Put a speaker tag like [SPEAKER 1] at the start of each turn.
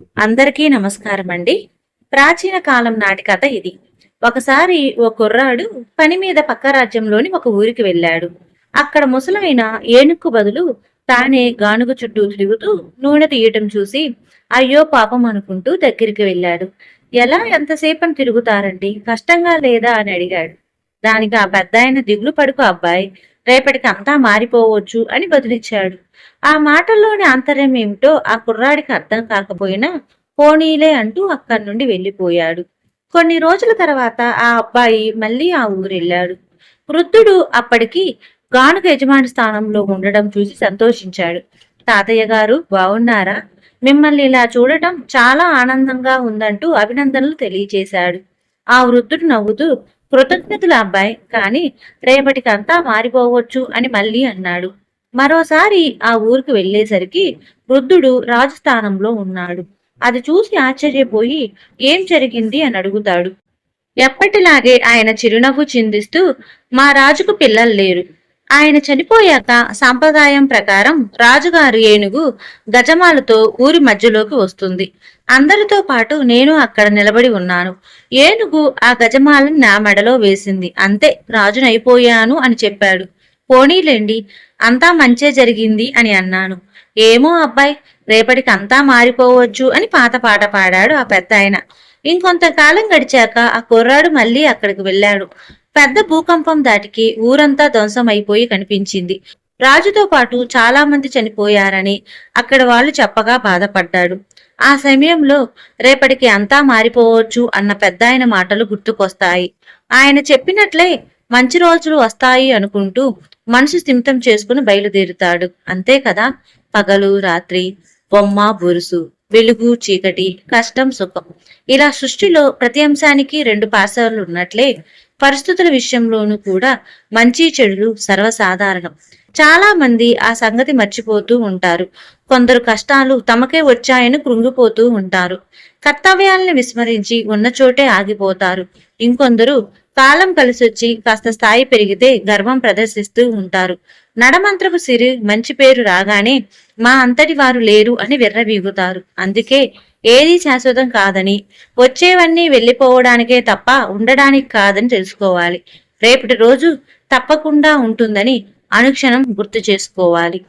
[SPEAKER 1] అందరికీ నమస్కారం అండి ప్రాచీన కాలం నాటి కథ ఇది. ఒకసారి ఓ కుర్రాడు పని మీద పక్క రాజ్యంలోని ఒక ఊరికి వెళ్ళాడు. అక్కడ ముసలైన ఏనుక్కు బదులు తానే గానుగ చుట్టూ తిరుగుతూ నూనె తీయటం చూసి అయ్యో పాపం అనుకుంటూ దగ్గరికి వెళ్ళాడు. ఎలా ఎంతసేపని తిరుగుతారండి? కష్టంగా లేదా? అని అడిగాడు. దానికి ఆ పెద్ద ఆయన దిగులు పడుకు అబ్బాయి రేపటికి అంతా మారిపోవచ్చు అని బదులిచ్చాడు. ఆ మాటల్లోని ఆంతర్యం ఏమిటో ఆ కుర్రాడికి అర్థం కాకపోయినా పోనీలే అంటూ అక్కడి నుండి వెళ్ళిపోయాడు. కొన్ని రోజుల తర్వాత ఆ అబ్బాయి మళ్ళీ ఆ ఊరెళ్ళాడు. వృద్ధుడు అప్పటికి గానుగ యజమాని స్థానంలో ఉండడం చూసి సంతోషించాడు. తాతయ్య గారు బాగున్నారా మిమ్మల్ని ఇలా చూడటం చాలా ఆనందంగా ఉందంటూ అభినందనలు తెలియజేశాడు ఆ వృద్ధుడు నవ్వుతూ కృతజ్ఞతలు అబ్బాయి. కానీ రేపటికంతా మారిపోవచ్చు అని మళ్ళీ అన్నాడు. మరోసారి ఆ ఊరికి వెళ్ళేసరికి వృద్ధుడు రాజస్థానంలో ఉన్నాడు. అది చూసి ఆశ్చర్యపోయి ఏం జరిగింది? అని అడుగుతాడు. ఎప్పటిలాగే ఆయన చిరునవ్వు చిందిస్తూ మా రాజుకు పిల్లలు లేరు. ఆయన చనిపోయాక సాంప్రదాయం ప్రకారం రాజుగారు ఏనుగు గజమాలతో ఊరి మధ్యలోకి వస్తుంది. అందరితో పాటు నేను అక్కడ నిలబడి ఉన్నాను. ఏనుగు ఆ గజమాలను నా మెడలో వేసింది. అంతే రాజునైపోయాను అని చెప్పాడు. పోనీలేండి అంతా మంచే జరిగింది అని అన్నాను. ఏమో అబ్బాయి రేపటికి అంతా మారిపోవచ్చు అని పాత పాట పాడాడు ఆ పెద్ద ఆయన ఇంకొంతకాలం గడిచాక ఆ కుర్రాడు మళ్ళీ అక్కడికి వెళ్ళాడు. పెద్ద భూకంపం దాటికి ఊరంతా ధ్వంసమైపోయి కనిపించింది. రాజుతో పాటు చాలా మంది చనిపోయారని అక్కడ వాళ్ళు చెప్పగా బాధపడ్డాడు. ఆ సమయంలో రేపటికి అంతా మారిపోవచ్చు అన్న పెద్ద ఆయన మాటలు గుర్తుకొస్తాయి. ఆయన చెప్పినట్లే మంచి రోజులు వస్తాయి అనుకుంటూ మనసు స్థిమితం చేసుకుని బయలుదేరుతాడు. అంతే కదా? పగలు రాత్రి బొమ్మ బురుసు వెలుగు చీకటి కష్టం సుఖం. ఇలా సృష్టిలో ప్రతి అంశానికి రెండు పాసాలు ఉన్నట్లే పరిస్థితుల విషయంలోనూ కూడా మంచి చెడులు సర్వసాధారణం. చాలా మంది ఆ సంగతి మర్చిపోతూ ఉంటారు. కొందరు కష్టాలు తమకే వచ్చాయని కృంగిపోతూ ఉంటారు. కర్తవ్యాలను విస్మరించి ఉన్న చోటే ఆగిపోతారు. ఇంకొందరు కాలం కలిసొచ్చి కాస్త స్థాయి పెరిగితే గర్వం ప్రదర్శిస్తూ ఉంటారు. నడమంత్రపు సిరి మంచి పేరు రాగానే మా అంతటి వారు లేరు అని విర్రవీగుతారు. అందుకే ఏది శాశ్వతం కాదని వచ్చేవన్నీ వెళ్ళిపోవడానికే తప్ప ఉండడానికి కాదని తెలుసుకోవాలి. రేపటి రోజు తప్పకుండా ఉంటుందని అనుక్షణం గుర్తు చేసుకోవాలి.